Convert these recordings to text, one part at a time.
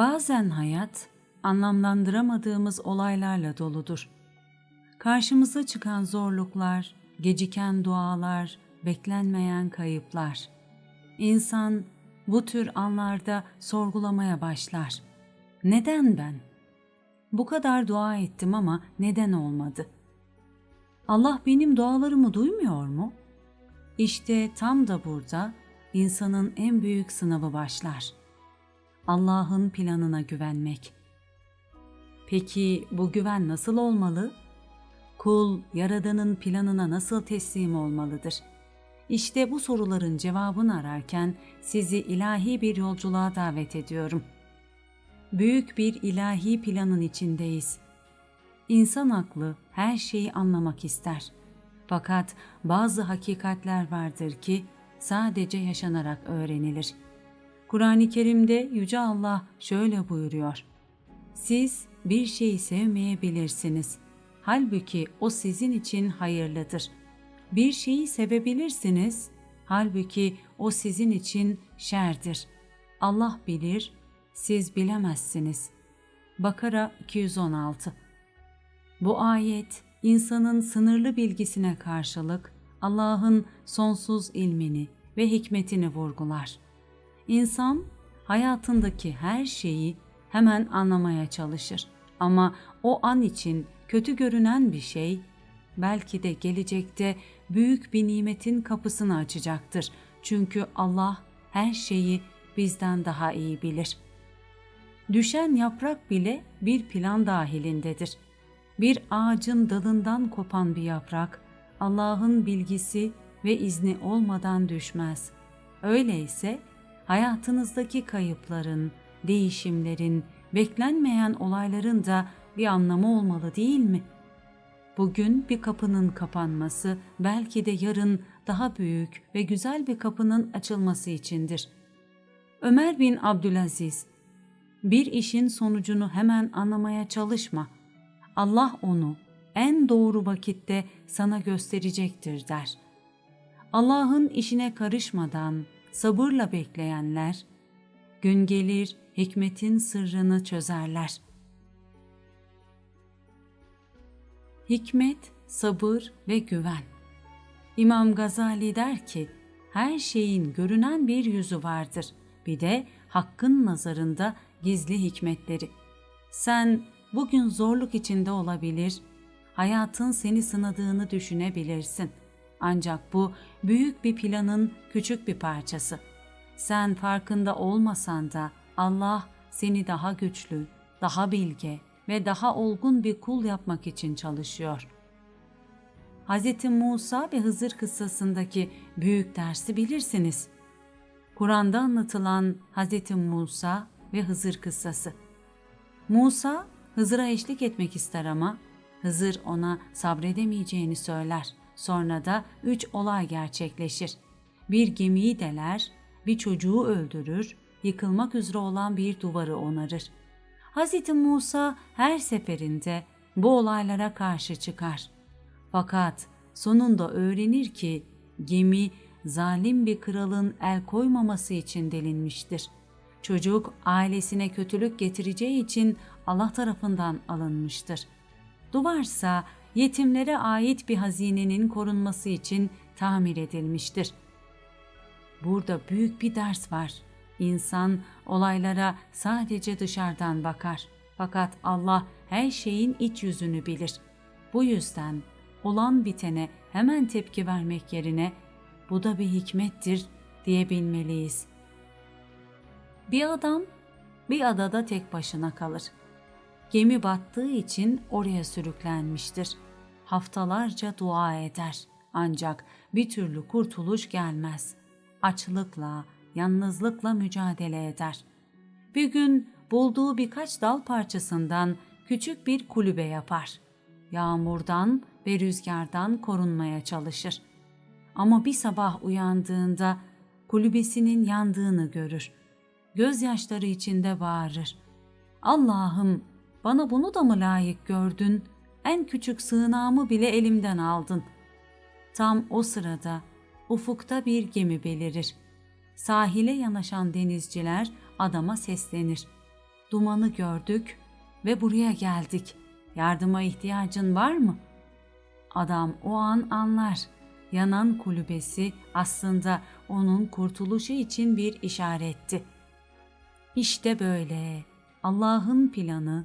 Bazen hayat anlamlandıramadığımız olaylarla doludur. Karşımıza çıkan zorluklar, geciken dualar, beklenmeyen kayıplar. İnsan bu tür anlarda sorgulamaya başlar. Neden ben? Bu kadar dua ettim ama neden olmadı? Allah benim dualarımı duymuyor mu? İşte tam da burada insanın en büyük sınavı başlar. Allah'ın planına güvenmek. Peki bu güven nasıl olmalı? Kul Yaradan'ın planına nasıl teslim olmalıdır? İşte bu soruların cevabını ararken sizi ilahi bir yolculuğa davet ediyorum. Büyük bir ilahi planın içindeyiz. İnsan aklı her şeyi anlamak ister. Fakat bazı hakikatler vardır ki sadece yaşanarak öğrenilir. Kur'an-ı Kerim'de Yüce Allah şöyle buyuruyor. Siz bir şeyi sevmeyebilirsiniz. Halbuki o sizin için hayırlıdır. Bir şeyi sevebilirsiniz. Halbuki o sizin için şerdir. Allah bilir, siz bilemezsiniz. Bakara 216 Bu ayet insanın sınırlı bilgisine karşılık Allah'ın sonsuz ilmini ve hikmetini vurgular. İnsan hayatındaki her şeyi hemen anlamaya çalışır ama o an için kötü görünen bir şey belki de gelecekte büyük bir nimetin kapısını açacaktır. Çünkü Allah her şeyi bizden daha iyi bilir. Düşen yaprak bile bir plan dahilindedir. Bir ağacın dalından kopan bir yaprak Allah'ın bilgisi ve izni olmadan düşmez. Öyleyse hayatınızdaki kayıpların, değişimlerin, beklenmeyen olayların da bir anlamı olmalı değil mi? Bugün bir kapının kapanması belki de yarın daha büyük ve güzel bir kapının açılması içindir. Ömer bin Abdülaziz bir işin sonucunu hemen anlamaya çalışma. Allah onu en doğru vakitte sana gösterecektir der. Allah'ın işine karışmadan sabırla bekleyenler, gün gelir hikmetin sırrını çözerler. Hikmet, sabır ve güven. İmam Gazali der ki, her şeyin görünen bir yüzü vardır. Bir de hakkın nazarında gizli hikmetleri. Sen bugün zorluk içinde olabilir, hayatın seni sınadığını düşünebilirsin. Ancak bu büyük bir planın küçük bir parçası. Sen farkında olmasan da Allah seni daha güçlü, daha bilge ve daha olgun bir kul yapmak için çalışıyor. Hz. Musa ve Hızır kıssasındaki büyük dersi bilirsiniz. Kur'an'da anlatılan Hz. Musa ve Hızır kıssası. Musa Hızır'a eşlik etmek ister ama Hızır ona sabredemeyeceğini söyler. Sonra da üç olay gerçekleşir. Bir gemiyi deler, bir çocuğu öldürür, yıkılmak üzere olan bir duvarı onarır. Hz. Musa her seferinde bu olaylara karşı çıkar. Fakat sonunda öğrenir ki gemi zalim bir kralın el koymaması için delinmiştir. Çocuk ailesine kötülük getireceği için Allah tarafından alınmıştır. Duvarsa yetimlere ait bir hazinenin korunması için tamir edilmiştir. Burada büyük bir ders var. İnsan olaylara sadece dışarıdan bakar. Fakat Allah her şeyin iç yüzünü bilir. Bu yüzden olan bitene hemen tepki vermek yerine bu da bir hikmettir diyebilmeliyiz. Bir adam bir adada tek başına kalır. Gemi battığı için oraya sürüklenmiştir. Haftalarca dua eder. Ancak bir türlü kurtuluş gelmez. Açlıkla, yalnızlıkla mücadele eder. Bir gün bulduğu birkaç dal parçasından küçük bir kulübe yapar. Yağmurdan ve rüzgardan korunmaya çalışır. Ama bir sabah uyandığında kulübesinin yandığını görür. Gözyaşları içinde bağırır. Allah'ım bana bunu da mı layık gördün? En küçük sığınağımı bile elimden aldın. Tam o sırada ufukta bir gemi belirir. Sahile yanaşan denizciler adama seslenir. dumanı gördük ve buraya geldik. Yardıma ihtiyacın var mı? Adam o an anlar. Yanan kulübesi aslında onun kurtuluşu için bir işaretti. İşte böyle. Allah'ın planı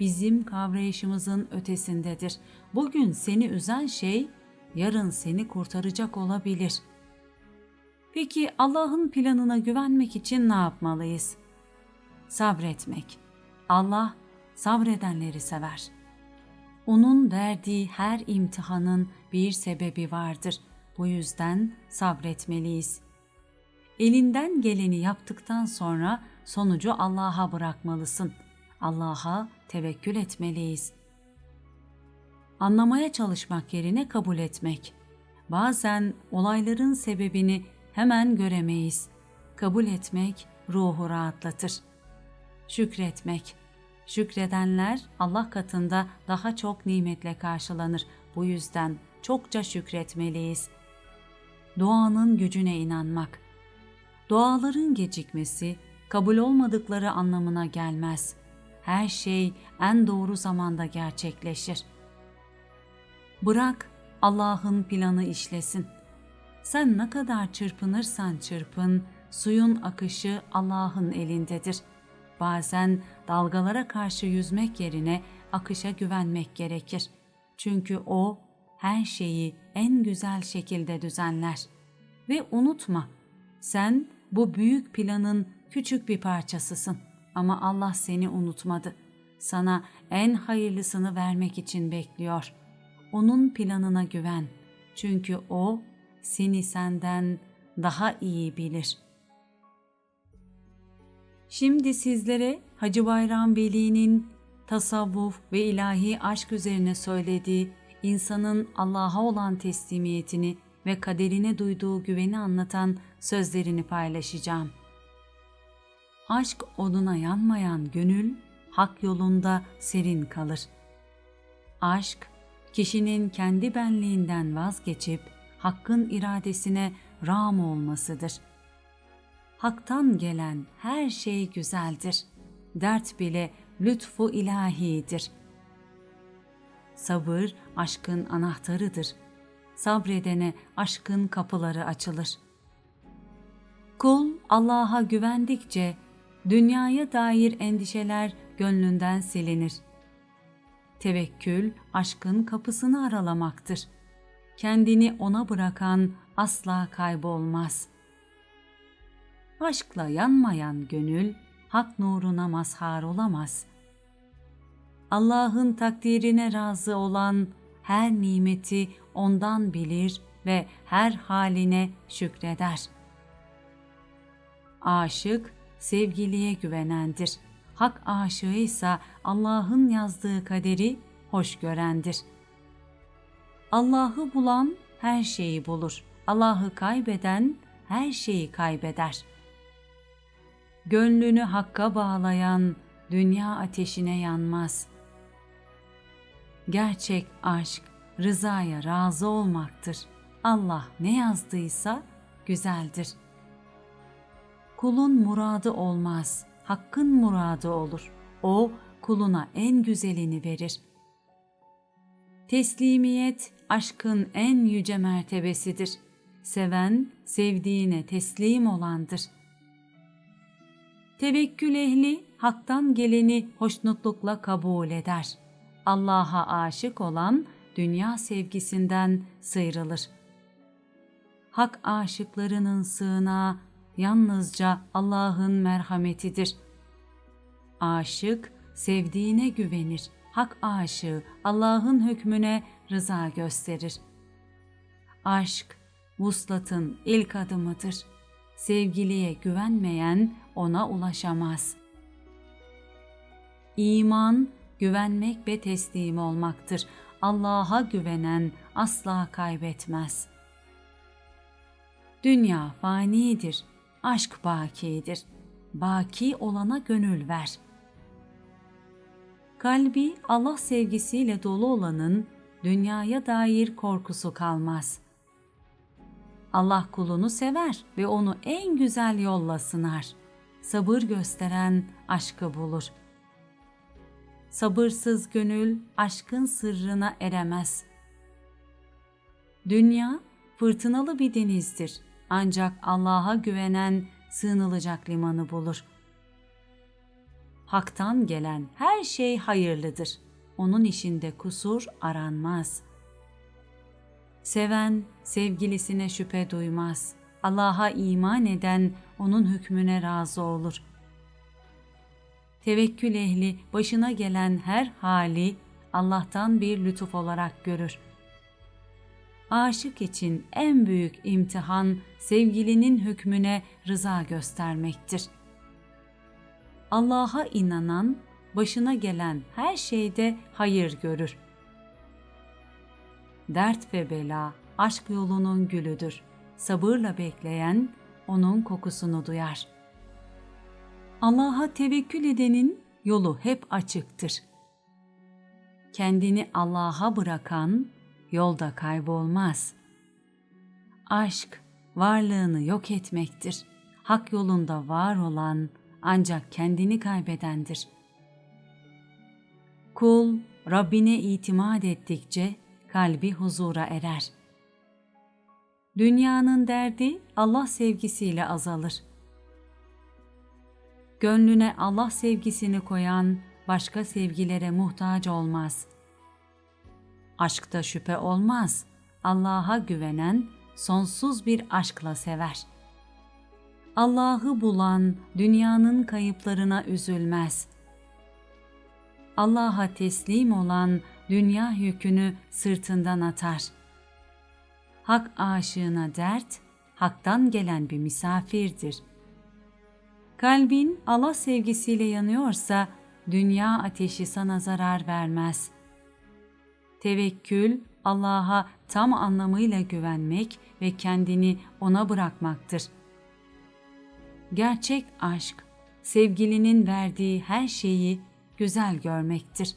bizim kavrayışımızın ötesindedir. Bugün seni üzen şey yarın seni kurtaracak olabilir. Peki Allah'ın planına güvenmek için ne yapmalıyız? Sabretmek. Allah sabredenleri sever. Onun verdiği her imtihanın bir sebebi vardır. Bu yüzden sabretmeliyiz. Elinden geleni yaptıktan sonra sonucu Allah'a bırakmalısın. Allah'a tevekkül etmeliyiz. Anlamaya çalışmak yerine kabul etmek. Bazen olayların sebebini hemen göremeyiz. Kabul etmek ruhu rahatlatır. Şükretmek. Şükredenler Allah katında daha çok nimetle karşılanır. Bu yüzden çokça şükretmeliyiz. Doğanın gücüne inanmak. Duaların gecikmesi kabul olmadıkları anlamına gelmez. Her şey en doğru zamanda gerçekleşir. Bırak Allah'ın planı işlesin. Sen ne kadar çırpınırsan çırpın, suyun akışı Allah'ın elindedir. Bazen dalgalara karşı yüzmek yerine akışa güvenmek gerekir. Çünkü o her şeyi en güzel şekilde düzenler. Ve unutma, sen bu büyük planın küçük bir parçasısın. Ama Allah seni unutmadı. Sana en hayırlısını vermek için bekliyor. Onun planına güven. Çünkü o seni senden daha iyi bilir. Şimdi sizlere Hacı Bayram Veli'nin tasavvuf ve ilahi aşk üzerine söylediği insanın Allah'a olan teslimiyetini ve kaderine duyduğu güveni anlatan sözlerini paylaşacağım. Aşk oduna yanmayan gönül hak yolunda serin kalır. Aşk kişinin kendi benliğinden vazgeçip hakkın iradesine ram olmasıdır. Hak'tan gelen her şey güzeldir. Dert bile lütfu ilahidir. Sabır aşkın anahtarıdır. Sabredene aşkın kapıları açılır. Kul Allah'a güvendikçe dünyaya dair endişeler gönlünden silinir. Tevekkül aşkın kapısını aralamaktır. Kendini ona bırakan asla kaybolmaz. Aşkla yanmayan gönül hak nuruna mazhar olamaz. Allah'ın takdirine razı olan her nimeti ondan bilir ve her haline şükreder. Aşık sevgiliye güvenendir. Hak aşığı ise Allah'ın yazdığı kaderi hoş görendir. Allah'ı bulan her şeyi bulur. Allah'ı kaybeden her şeyi kaybeder. Gönlünü hakka bağlayan dünya ateşine yanmaz. Gerçek aşk rızaya razı olmaktır. Allah ne yazdıysa güzeldir. Kulun muradı olmaz, hakkın muradı olur. O kuluna en güzelini verir. Teslimiyet aşkın en yüce mertebesidir. Seven sevdiğine teslim olandır. Tevekkül ehli haktan geleni hoşnutlukla kabul eder. Allah'a aşık olan dünya sevgisinden sıyrılır. Hak aşıklarının sığınağı yalnızca Allah'ın merhametidir. Aşık sevdiğine güvenir. Hak aşığı Allah'ın hükmüne rıza gösterir. Aşk vuslatın ilk adımıdır. Sevgiliye güvenmeyen ona ulaşamaz. İman güvenmek ve teslim olmaktır. Allah'a güvenen asla kaybetmez. Dünya fanidir, aşk bakidir. Baki olana gönül ver. Kalbi Allah sevgisiyle dolu olanın dünyaya dair korkusu kalmaz. Allah kulunu sever ve onu en güzel yolla sınar. sabır gösteren aşkı bulur. Sabırsız gönül aşkın sırrına eremez. Dünya fırtınalı bir denizdir. Ancak Allah'a güvenen sığınılacak limanı bulur. Hak'tan gelen her şey hayırlıdır. Onun işinde kusur aranmaz. Seven sevgilisine şüphe duymaz. Allah'a iman eden onun hükmüne razı olur. Tevekkül ehli başına gelen her hali Allah'tan bir lütuf olarak görür. Aşık için en büyük imtihan sevgilinin hükmüne rıza göstermektir. Allah'a inanan başına gelen her şeyde hayır görür. Dert ve bela aşk yolunun gülüdür. Sabırla bekleyen onun kokusunu duyar. Allah'a tevekkül edenin yolu hep açıktır. Kendini Allah'a bırakan yolda kaybolmaz. Aşk varlığını yok etmektir. Hak yolunda var olan ancak kendini kaybedendir. Kul Rabbine itimat ettikçe kalbi huzura erer. Dünyanın derdi Allah sevgisiyle azalır. Gönlüne Allah sevgisini koyan başka sevgilere muhtaç olmaz. Aşkta şüphe olmaz. Allah'a güvenen sonsuz bir aşkla sever. Allah'ı bulan dünyanın kayıplarına üzülmez. Allah'a teslim olan dünya yükünü sırtından atar. Hak aşığına dert, haktan gelen bir misafirdir. Kalbin Allah sevgisiyle yanıyorsa dünya ateşi sana zarar vermez. Tevekkül Allah'a tam anlamıyla güvenmek ve kendini ona bırakmaktır. Gerçek aşk, sevgilinin verdiği her şeyi güzel görmektir.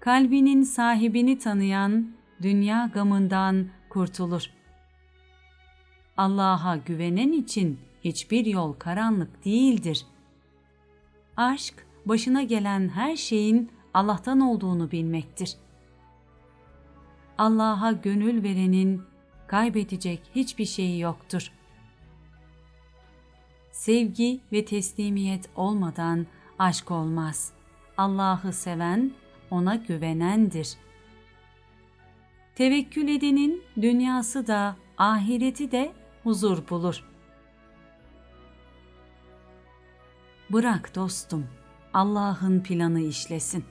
Kalbinin sahibini tanıyan dünya gamından kurtulur. Allah'a güvenen için hiçbir yol karanlık değildir. Aşk, başına gelen her şeyin Allah'tan olduğunu bilmektir. Allah'a gönül verenin kaybedecek hiçbir şeyi yoktur. Sevgi ve teslimiyet olmadan aşk olmaz. Allah'ı seven ona güvenendir. Tevekkül edenin dünyası da ahireti de huzur bulur. Bırak dostum, Allah'ın planı işlesin.